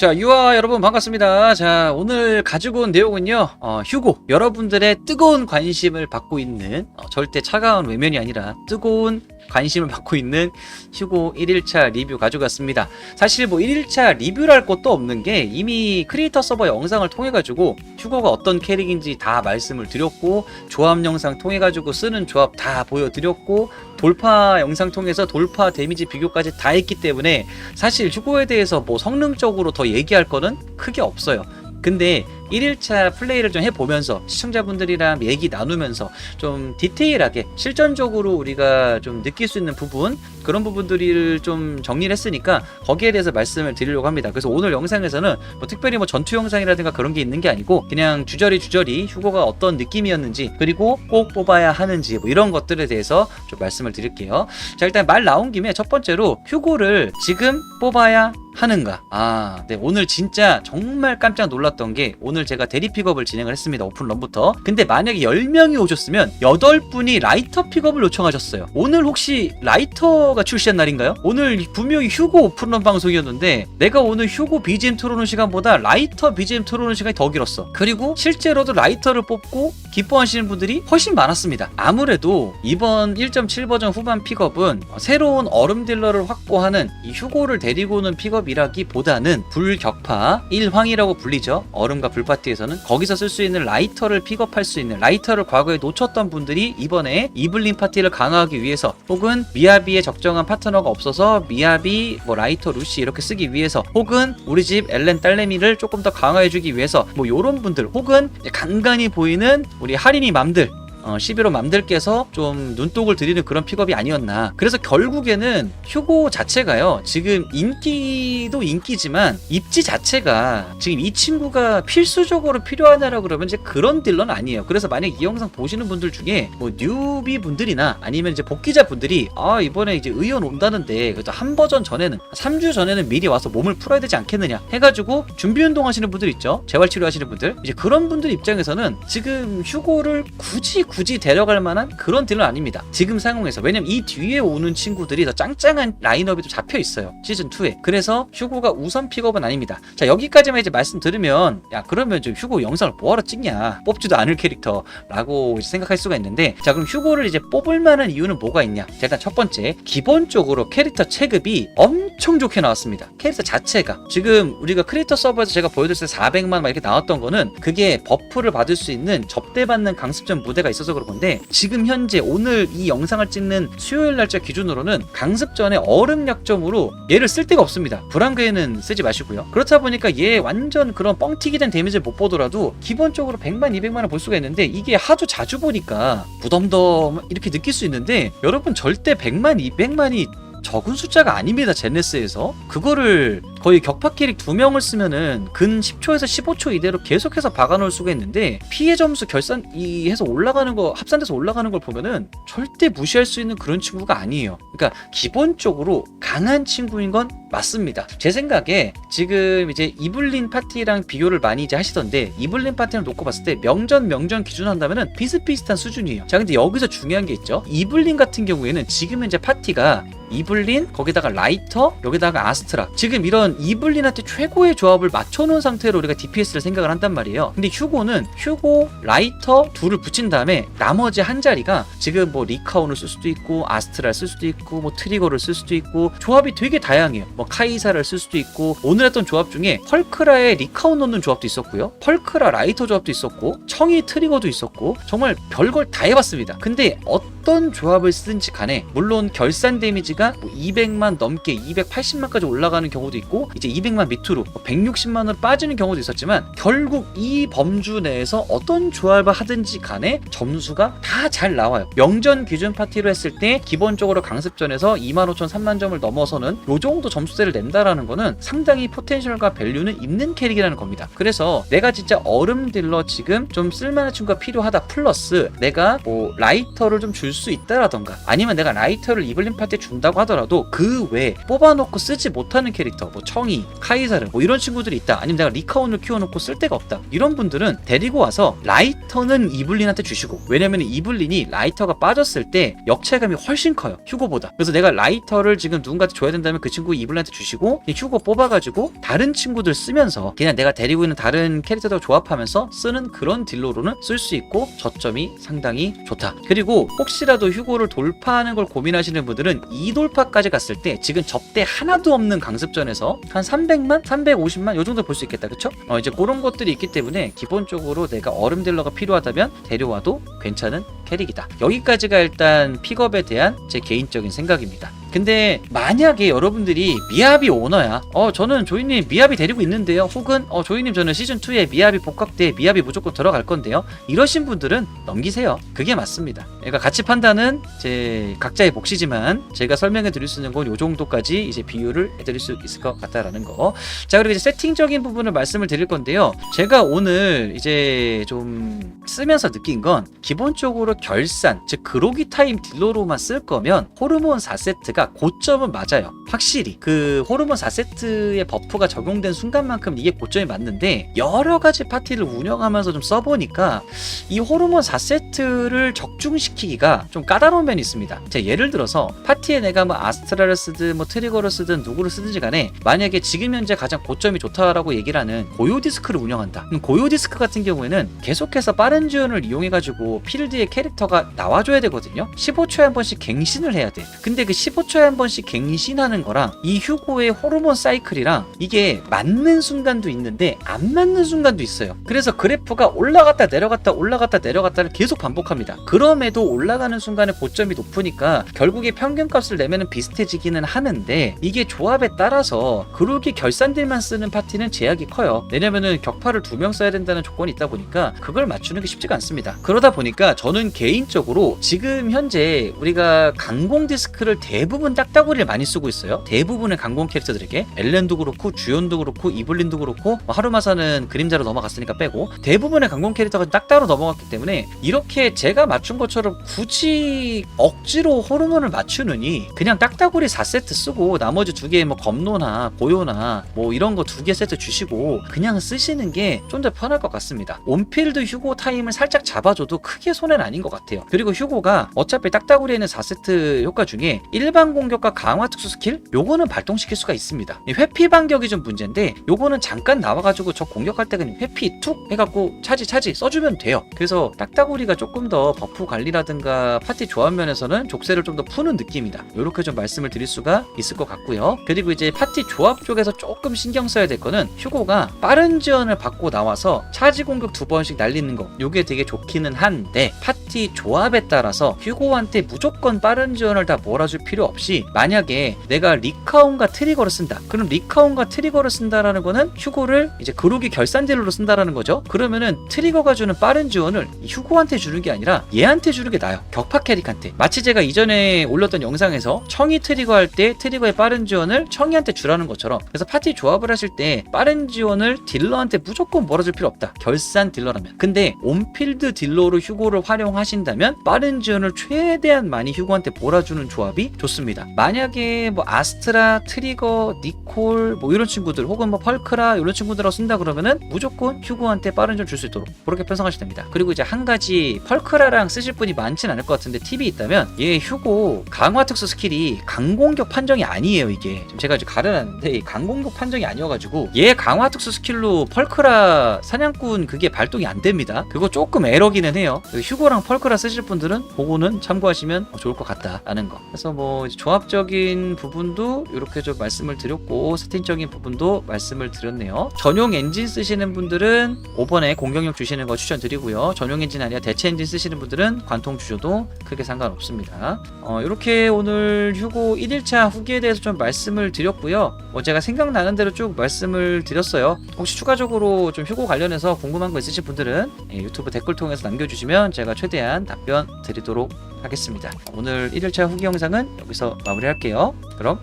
자, 유아 여러분 반갑습니다. 자, 오늘 가지고 온 내용은요, 어, 휴고. 여러분들의 뜨거운 관심을 받고 있는, 어, 절대 차가운 외면이 아니라 뜨거운 관심을 받고 있는 휴고 1일차 리뷰 가져갔습니다. 사실 뭐 1일차 리뷰랄 것도 없는 게 이미 크리에이터 서버 영상을 통해가지고 휴고가 어떤 캐릭인지 다 말씀을 드렸고, 조합 영상 통해가지고 쓰는 조합 다 보여드렸고, 돌파 영상 통해서 돌파 데미지 비교까지 다 했기 때문에 사실 휴고에 대해서 뭐 성능적으로 더 얘기할 거는 크게 없어요. 근데 1일차 플레이를 좀 해보면서 시청자분들이랑 얘기 나누면서 좀 디테일하게 실전적으로 우리가 좀 느낄 수 있는 부분 그런 부분들을 좀 정리를 했으니까 거기에 대해서 말씀을 드리려고 합니다. 그래서 오늘 영상에서는 뭐 특별히 뭐 전투 영상이라든가 그런 게 있는 게 아니고 그냥 주저리 주저리 휴고가 어떤 느낌이었는지 그리고 꼭 뽑아야 하는지 뭐 이런 것들에 대해서 좀 말씀을 드릴게요. 자 일단 말 나온 김에 첫 번째로 휴고를 지금 뽑아야 하는가? 아, 네 오늘 진짜 정말 깜짝 놀랐던 게 오늘 제가 대리 픽업을 진행을 했습니다. 오픈 런부터. 근데 만약에 10명이 오셨으면 8분이 라이터 픽업을 요청하셨어요. 오늘 혹시 라이터가 출시한 날인가요? 오늘 분명히 휴고 오픈 런 방송이었는데 내가 오늘 휴고 BGM 틀어놓은 시간보다 라이터 BGM 틀어놓은 시간이 더 길었어. 그리고 실제로도 라이터를 뽑고 기뻐하시는 분들이 훨씬 많았습니다. 아무래도 이번 1.7 버전 후반 픽업은 새로운 얼음 딜러를 확보하는 이 휴고를 데리고 오는 픽업이라기보다는 불격파 1황이라고 불리죠. 얼음과 불파 티에서는 거기서 쓸 수 있는 라이터를 픽업할 수 있는 라이터를 과거에 놓쳤던 분들이 이번에 이블린 파티를 강화하기 위해서 혹은 미야비의 적정한 파트너가 없어서 미야비 뭐 라이터 루시 이렇게 쓰기 위해서 혹은 우리 집 엘렌 딸내미를 조금 더 강화해주기 위해서 뭐 요런 분들 혹은 간간히 보이는 우리 할인이 맘들 어, 11호 맘들께서 좀 눈독을 들이는 그런 픽업이 아니었나. 그래서 결국에는 휴고 자체가요. 지금 인기도 인기지만 입지 자체가 지금 이 친구가 필수적으로 필요하냐라고 그러면 이제 그런 딜러는 아니에요. 그래서 만약 이 영상 보시는 분들 중에 뭐 뉴비 분들이나 아니면 이제 복귀자 분들이 아 이번에 이제 의원 온다는데 그래도 한 버전 전에는 3주 전에는 미리 와서 몸을 풀어야 되지 않겠느냐 해가지고 준비 운동 하시는 분들 있죠. 재활 치료 하시는 분들 이제 그런 분들 입장에서는 지금 휴고를 굳이 굳이 데려갈 만한 그런 딜은 아닙니다. 지금 상황에서 왜냐면 이 뒤에 오는 친구들이 더 짱짱한 라인업이 또 잡혀 있어요. 시즌 2에. 그래서 휴고가 우선 픽업은 아닙니다. 자 여기까지만 이제 말씀 들으면 야 그러면 좀 휴고 영상을 뭐하러 찍냐 뽑지도 않을 캐릭터라고 생각할 수가 있는데 자 그럼 휴고를 이제 뽑을 만한 이유는 뭐가 있냐? 자, 일단 첫 번째 기본적으로 캐릭터 체급이 엄청 좋게 나왔습니다. 캐릭터 자체가 지금 우리가 크리에이터 서버에서 제가 보여드렸을 때 400만 막 이렇게 나왔던 거는 그게 버프를 받을 수 있는 접대받는 강습전 무대가 있어 서 그런 건데 지금 현재 오늘 이 영상을 찍는 수요일 날짜 기준으로는 강습전의 얼음 약점으로 얘를 쓸 데가 없습니다. 브랑그에는 쓰지 마시고요. 그렇다 보니까 얘 완전 그런 뻥튀기 된 데미지를 못 보더라도 기본적으로 100만, 200만을 볼 수가 있는데 이게 하도 자주 보니까 무덤덤 이렇게 느낄 수 있는데 여러분 절대 100만, 200만이 적은 숫자가 아닙니다 제네스에서 그거를 거의 격파 캐릭 두 명을 쓰면은 근 10초에서 15초 이대로 계속해서 박아놓을 수가 있는데 피해 점수 결산 이 해서 올라가는 거 합산돼서 올라가는 걸 보면은 절대 무시할 수 있는 그런 친구가 아니에요. 그러니까 기본적으로 강한 친구인 건 맞습니다. 제 생각에 지금 이제 이블린 파티랑 비교를 많이 이제 하시던데 이블린 파티를 놓고 봤을 때 명전 명전 기준 한다면은 비슷비슷한 수준이에요. 자 근데 여기서 중요한 게 있죠. 이블린 같은 경우에는 지금 현재 파티가 이블린 거기다가 라이터 여기다가 아스트라. 지금 이런 이블린한테 최고의 조합을 맞춰놓은 상태로 우리가 DPS를 생각을 한단 말이에요. 근데 휴고는 휴고 라이터 둘을 붙인 다음에 나머지 한 자리가 지금 뭐 리카온을 쓸 수도 있고 아스트라를 쓸 수도 있고 뭐 트리거를 쓸 수도 있고 조합이 되게 다양해요. 뭐 카이사를 쓸 수도 있고 오늘 했던 조합 중에 펄크라에 리카온 넣는 조합도 있었고요. 펄크라 라이터 조합도 있었고 청이 트리거도 있었고 정말 별걸 다 해봤습니다. 근데 어떤 조합을 쓰든지 간에 물론 결산 데미지가 뭐 200만 넘게 280만까지 올라가는 경우도 있고 이제 200만 밑으로 160만으로 빠지는 경우도 있었지만 결국 이 범주 내에서 어떤 조합을 하든지 간에 점수가 다 잘 나와요. 명전 기준 파티로 했을 때 기본적으로 강습전에서 2만 5천 3만 점을 넘어서는 요 정도 점수대를 낸다라는 거는 상당히 포텐셜과 밸류는 있는 캐릭이라는 겁니다. 그래서 내가 진짜 얼음 딜러 지금 좀 쓸만한 친구가 필요하다 플러스 내가 뭐 라이터를 좀 줄 수 있다라던가 아니면 내가 라이터를 이블린 파티에 준다고 하더라도 그 외에 뽑아놓고 쓰지 못하는 캐릭터 뭐 청이, 카이사르 뭐 이런 친구들이 있다. 아니면 내가 리카온을 키워놓고 쓸 데가 없다. 이런 분들은 데리고 와서 라이터는 이블린한테 주시고 왜냐면 이블린이 라이터가 빠졌을 때 역체감이 훨씬 커요 휴고보다. 그래서 내가 라이터를 지금 누군가한테 줘야 된다면 그 친구 이블린한테 주시고 이 휴고 뽑아가지고 다른 친구들 쓰면서 그냥 내가 데리고 있는 다른 캐릭터들 조합하면서 쓰는 그런 딜로로는 쓸 수 있고 저점이 상당히 좋다. 그리고 혹시라도 휴고를 돌파하는 걸 고민하시는 분들은 2돌파까지 갔을 때 지금 접대 하나도 없는 강습전에서 한 300만? 350만? 요 정도 볼 수 있겠다 그쵸? 어 이제 그런 것들이 있기 때문에 기본적으로 내가 얼음 딜러가 필요하다면 데려와도 괜찮은 캐릭이다 여기까지가 일단 픽업에 대한 제 개인적인 생각입니다 근데 만약에 여러분들이 미야비 오너야 어 저는 조이님 미야비 데리고 있는데요. 혹은 어 조이님 저는 시즌2에 미야비 복각돼 미야비 무조건 들어갈 건데요. 이러신 분들은 넘기세요. 그게 맞습니다. 그러니까 가치 판단은 제 각자의 몫이지만 제가 설명해 드릴 수 있는 건 요 정도까지 이제 비유를 해드릴 수 있을 것 같다라는 거자 그리고 이제 세팅적인 부분을 말씀을 드릴 건데요. 제가 오늘 이제 좀 쓰면서 느낀 건 기본적으로 결산 즉 그로기 타임 딜러로만 쓸 거면 호르몬 4세트가 고점은 맞아요. 확실히. 그 호르몬 4세트의 버프가 적용된 순간만큼 이게 고점이 맞는데 여러 가지 파티를 운영하면서 좀 써보니까 이 호르몬 4세트를 적중시키기가 좀 까다로운 면이 있습니다. 자 예를 들어서 파티에 내가 뭐 아스트라를 쓰든 뭐 트리거를 쓰든 누구를 쓰든지 간에 만약에 지금 현재 가장 고점이 좋다라고 얘기를 하는 고요 디스크를 운영한다. 고요 디스크 같은 경우에는 계속해서 빠른 지원을 이용해가지고 필드에 캐릭터가 나와줘야 되거든요. 15초에 한 번씩 갱신을 해야 돼. 근데 그 15초 에 한 번씩 갱신하는 거랑 이 휴고의 호르몬 사이클이랑 이게 맞는 순간도 있는데 안 맞는 순간도 있어요. 그래서 그래프가 올라갔다 내려갔다 올라갔다 내려갔다를 계속 반복합니다. 그럼에도 올라가는 순간에 고점이 높으니까 결국에 평균값을 내면은 비슷해지기는 하는데 이게 조합에 따라서 그렇게 결산들만 쓰는 파티는 제약이 커요. 왜냐면은 격파를 두 명 써야 된다는 조건이 있다 보니까 그걸 맞추는 게 쉽지가 않습니다. 그러다 보니까 저는 개인적으로 지금 현재 우리가 강공 디스크를 대부분 딱따구리를 많이 쓰고 있어요. 대부분의 강공 캐릭터들에게 엘렌도 그렇고 주연도 그렇고 이블린도 그렇고 뭐 하루마사는 그림자로 넘어갔으니까 빼고 대부분의 강공 캐릭터가 딱따로 넘어갔기 때문에 이렇게 제가 맞춘 것처럼 굳이 억지로 호르몬을 맞추느니 그냥 딱따구리 4세트 쓰고 나머지 두 개 뭐 검노나 고요나 뭐 이런 거 두 개 세트 주시고 그냥 쓰시는 게 좀 더 편할 것 같습니다. 온필드 휴고 타임을 살짝 잡아줘도 크게 손해는 아닌 것 같아요. 그리고 휴고가 어차피 딱따구리에 있는 4세트 효과 중에 일반 공격과 강화 특수 스킬 요거는 발동시킬 수가 있습니다. 이 회피 반격이 좀 문제인데 요거는 잠깐 나와가지고 저 공격할 때 그냥 회피 툭 해갖고 차지 차지 써주면 돼요. 그래서 딱따구리가 조금 더 버프 관리라든가 파티 조합 면에서는 족쇄를 좀 더 푸는 느낌이다. 요렇게 좀 말씀을 드릴 수가 있을 것 같고요. 그리고 이제 파티 조합 쪽에서 조금 신경 써야 될 거는 휴고가 빠른 지원을 받고 나와서 차지 공격 두 번씩 날리는 거. 요게 되게 좋기는 한데 파티 조합에 따라서 휴고한테 무조건 빠른 지원을 다 몰아줄 필요 없이 만약에 내가 리카온과 트리거를 쓴다. 그럼 리카온과 트리거를 쓴다라는 거는 휴고를 이제 그로기 결산 딜러로 쓴다라는 거죠. 그러면은 트리거가 주는 빠른 지원을 휴고한테 주는 게 아니라 얘한테 주는 게 나아요. 격파 캐릭한테. 마치 제가 이전에 올렸던 영상에서 청이 트리거 할 때 트리거의 빠른 지원을 청이한테 주라는 것처럼 그래서 파티 조합을 하실 때 빠른 지원을 딜러한테 무조건 몰아줄 필요 없다. 결산 딜러라면. 근데 온필드 딜러로 휴고를 활용하신다면 빠른 지원을 최대한 많이 휴고한테 몰아주는 조합이 좋습니다 만약에 뭐 아스트라 트리거 니콜 뭐 이런 친구들 혹은 뭐 펄크라 이런 친구들하고 쓴다 그러면은 무조건 휴고한테 빠른 지원 줄수 있도록 그렇게 편성하시면 됩니다. 그리고 이제 한 가지 펄크라랑 쓰실 분이 많진 않을 것 같은데 팁이 있다면 얘 휴고 강화 특수 스킬이 강공격 판정이 아니에요 이게. 지금 제가 이제 가려놨는데 이 강공격 판정이 아니어가지고 얘 강화 특수 스킬로 펄크라 사냥꾼 그게 발동이 안 됩니다. 그거 조금 에러기는 해요. 휴고랑 펄크라 쓰실 분들은 그거는 참고하시면 좋을 것 같다라는 거. 그래서 뭐 이제 조합적인 부분도 이렇게 좀 말씀을 드렸고 세팅적인 부분도 말씀을 드렸네요. 전용 엔진 쓰시는 분들은 5번에 공격력 주시는 거 추천드리고요. 전용 엔진 아니라 대체 엔진 쓰시는 분들은 관통 주셔도 크게 상관없습니다. 어, 이렇게 오늘 휴고 1일차 후기에 대해서 좀 말씀을 드렸고요. 뭐 제가 생각나는 대로 쭉 말씀을 드렸어요. 혹시 추가적으로 좀 휴고 관련해서 궁금한 거 있으신 분들은 예, 유튜브 댓글 통해서 남겨주시면 제가 최대한 답변 드리도록 하겠습니다. 오늘 1일차 후기 영상은 여기서 마무리할게요. 그럼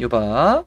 유바